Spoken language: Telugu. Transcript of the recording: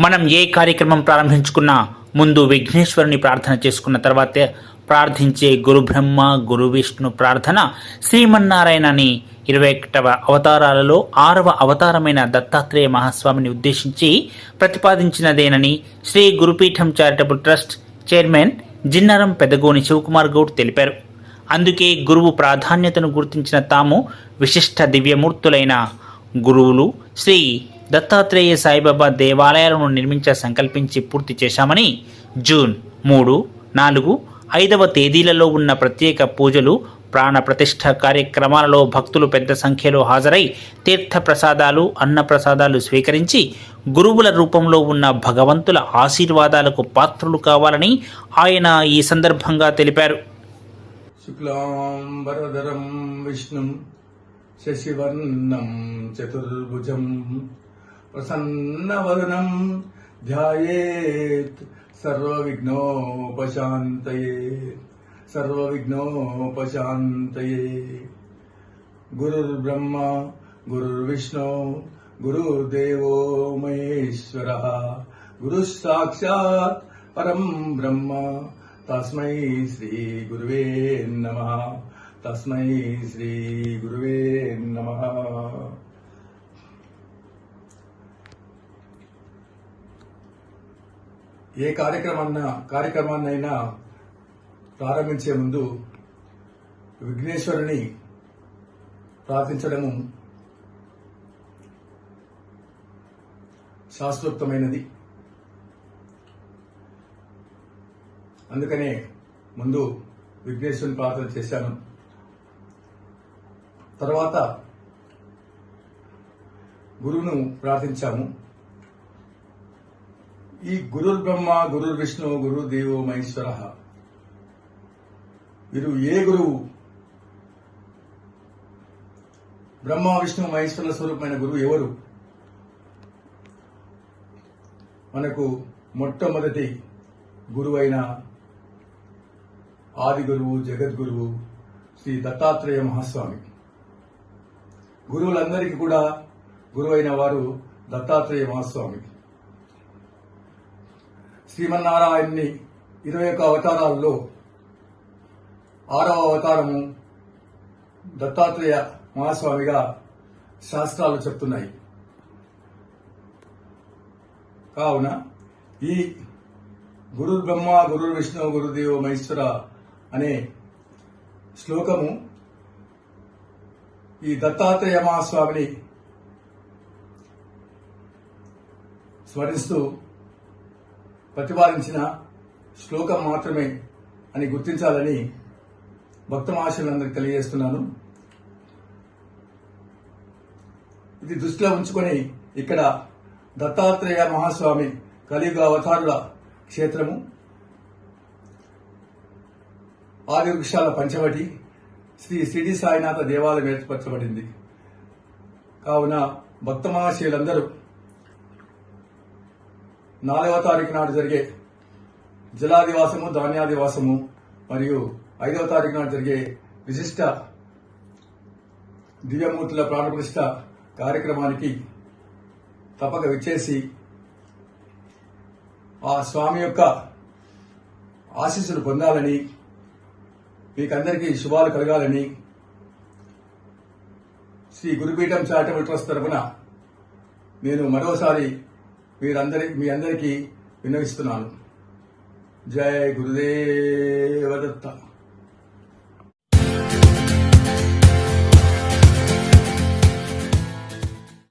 మనం ఏ కార్యక్రమం ప్రారంభించుకున్నా ముందు విఘ్నేశ్వరుని ప్రార్థన చేసుకున్న తర్వాతే ప్రార్థించే గురు బ్రహ్మ గురు విష్ణు ప్రార్థన శ్రీమన్నారాయణని ఇరవై ఒకటవ అవతారాలలో ఆరవ అవతారమైన దత్తాత్రేయ మహాస్వామిని ఉద్దేశించి ప్రతిపాదించినదేనని Shri Gurupeetham charitable trust chairman Jinnaram Pedagoni Shivakumar Goud తెలిపారు. అందుకే గురువు ప్రాధాన్యతను గుర్తించిన తాము విశిష్ట దివ్యమూర్తులైన గురువులు శ్రీ దత్తాత్రేయ సాయిబాబా దేవాలయాలను నిర్మించ సంకల్పించి పూర్తి చేశామని జూన్ మూడు నాలుగు ఐదవ తేదీలలో ఉన్న ప్రత్యేక పూజలు ప్రాణప్రతిష్ఠ కార్యక్రమాలలో భక్తులు పెద్ద సంఖ్యలో హాజరై తీర్థ ప్రసాదాలు అన్న ప్రసాదాలు స్వీకరించి గురువుల రూపంలో ఉన్న భగవంతుల ఆశీర్వాదాలకు పాత్రులు కావాలని ఆయన ఈ సందర్భంగా తెలిపారు. శుక్లాంబరధరం విష్ణుం శశివర్ణం చతుర్భుజం प्रसन्नवदनं ध्यायेत्। सर्वविघ्नोपशान्तये। सर्वविघ्नोपशान्तये। गुरुर्ब्रह्मा, गुरुर्विष्णु, गुरुर्देवो महेश्वरः। गुरुः साक्षात् परं ब्रह्म। तस्मै श्रीगुरुवे नमः। तस्मै श्रीगुरुवे नमः। ఏ కార్యక్రమాన్న కార్యక్రమాన్నైనా ప్రారంభించే ముందు విఘ్నేశ్వరుని ప్రార్థించడము శాస్త్రోక్తమైనది అందుకనే ముందు విఘ్నేశ్వరుని ప్రార్థన చేశాను. తర్వాత గురువును ప్రార్థించాము. ఈ గురుర్ బ్రహ్మ గురుర్ విష్ణు గురు దేవో మహేశ్వర. వీరు ఏ గురువు? బ్రహ్మ విష్ణు మహేశ్వర స్వరూపమైన గురువు ఎవరు? మనకు మొట్టమొదటి గురువైన ఆది గురువు జగద్గురువు శ్రీ దత్తాత్రేయ మహాస్వామి. గురువులందరికీ కూడా గురువైన వారు దత్తాత్రేయ మహాస్వామి. శ్రీమన్నారాయణ్ణి ఇరవై ఒక్క అవతారాల్లో ఆరవ అవతారము దత్తాత్రేయ మహాస్వామిగా శాస్త్రాలు చెప్తున్నాయి. కావున ఈ గురు బ్రహ్మ గురు విష్ణు గురుదేవ మహేశ్వర అనే శ్లోకము ఈ దత్తాత్రేయ మహాస్వామిని స్మరిస్తూ ప్రతిపాదించిన శ్లోకం మాత్రమే అని గుర్తించాలని భక్త మహాశయులందరికీ తెలియజేస్తున్నాను. ఇది దృష్టిలో ఉంచుకొని ఇక్కడ దత్తాత్రేయ మహాస్వామి కలియుగ అవతారుల క్షేత్రము ఆది వృక్షాల పంచవటి శ్రీ సిడి సాయినాథ దేవాలయం ఏర్పరచబడింది. కావున భక్త మహాశయులందరూ నాలుగవ తారీఖు నాడు జరిగే జలాదివాసము ధాన్యాదివాసము మరియు ఐదవ తారీఖు నాడు జరిగే విశిష్ట దివ్యమూర్తుల ప్రాణప్రతిష్ట కార్యక్రమానికి తప్పక విచ్చేసి ఆ స్వామి యొక్క ఆశీస్సులు పొందాలని మీకందరికీ శుభాలు కలగాలని శ్రీ గురుపీఠం చారిటబుల్ ట్రస్ట్ తరఫున నేను మరోసారి మీరందరి మీ అందరికీ విన్నవిస్తున్నాను. జై గురుదేవ్